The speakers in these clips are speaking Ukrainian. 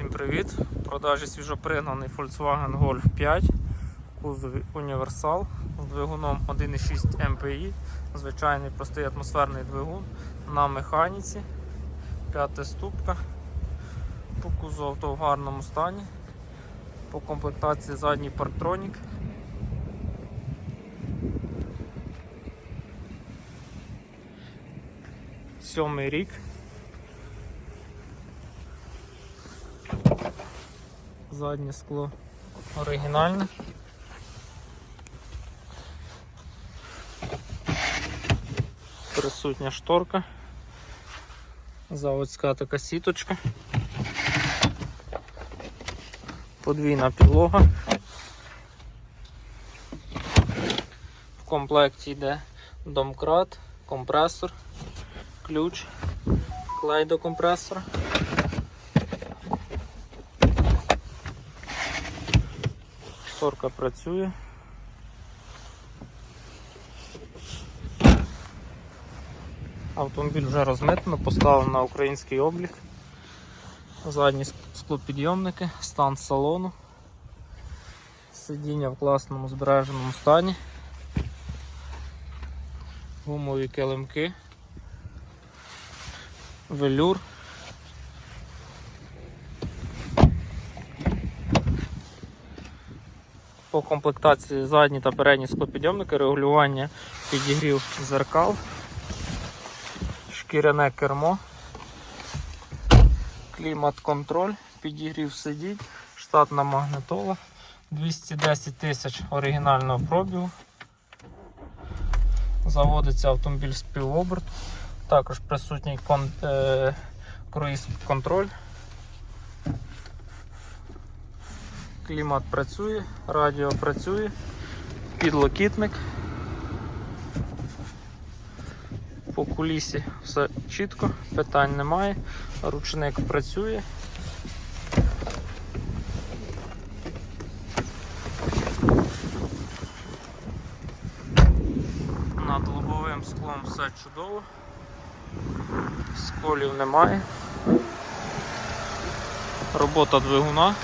Всім привіт! В продажі свіжопригнаний Volkswagen Golf 5, кузові універсал з двигуном 1,6 MPI, звичайний простий атмосферний двигун на механіці, п'ята ступка, по кузову авто в гарному стані, по комплектації задній парктронік. Сьомий рік. Заднє скло оригінальне. Присутня шторка. Заводська така сіточка. Подвійна підлога. В комплекті йде домкрат, компресор, ключ, клей до компресора. Шторка працює. Автомобіль вже розмитнено, поставлено на український облік. Задні склопідйомники, стан салону, сидіння в класному збереженому стані, гумові килимки, велюр. По комплектації задні та передні склопідйомники, регулювання підігрів зеркал, шкіряне кермо, клімат-контроль, підігрів сидінь, штатна магнитола, 210 тисяч оригінального пробігу. Заводиться автомобіль з півоберту, також присутній кон, е, круїз-контроль. Клімат працює, радіо працює, підлокітник. По кулісі все чітко, питань немає, ручник працює. Над лобовим склом все чудово, сколів немає. Робота двигуна.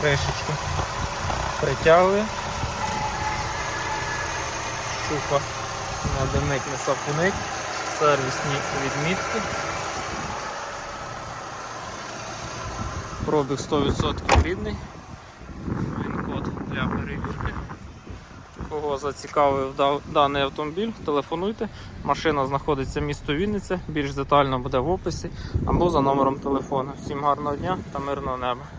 Кришечку притягує. Щука на димик не сапуник, сервісні відмітки. Пробіг 100% рідний. Він код для перевірки. Кого зацікавив даний автомобіль, телефонуйте. Машина знаходиться в місто Вінниця, більш детально буде в описі або за номером телефону. Всім гарного дня та мирного неба.